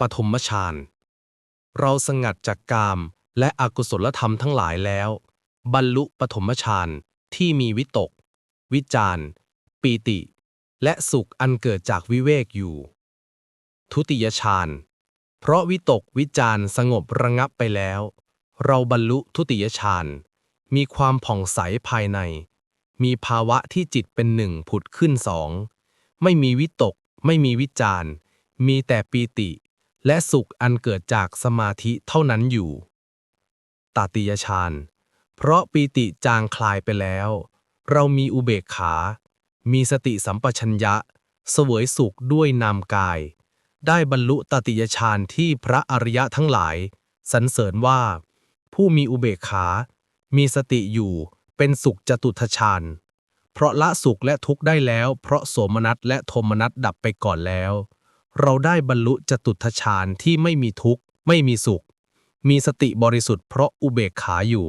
ปฐมฌาน เราสงัดจากกามและอกุศลธรรมทั้งหลายแล้ว บรรลุปฐมฌานที่มีวิตก วิจารปีติ และสุขอันเกิดจากวิเวกอยู่ ทุติยฌาน เพราะวิตกวิจารสงบระงับไปแล้ว เราบรรลุทุติยฌาน มีความผ่องใสภายใน มีภาวะที่จิตเป็นหนึ่งผุดขึ้นสอง ไม่มีวิตก ไม่มีวิจารมีแต่ปีติ และสุขอันเกิดจากสมาธิเท่านั้นอยู่ ตาติยฌาน เพราะปีติจางคลายไปแล้ว เรามีอุเบกขา มีสติสัมปชัญญะ เสวยสุขด้วยนามกาย ได้บรรลุตติยฌานที่พระอริยะทั้งหลาย สรรเสริญว่า ผู้มีอุเบกขา มีสติอยู่เป็นสุขจตุทชฌานเพราะละสุขและทุกข์ได้แล้ว เพราะโสมนัสและโทมนัสดับไปก่อนแล้ว เราได้บรรลุจตุทชฌานที่ไม่มีทุกข์ ไม่มีสุข มีสติบริสุทธิ์เพราะอุเบกขาอยู่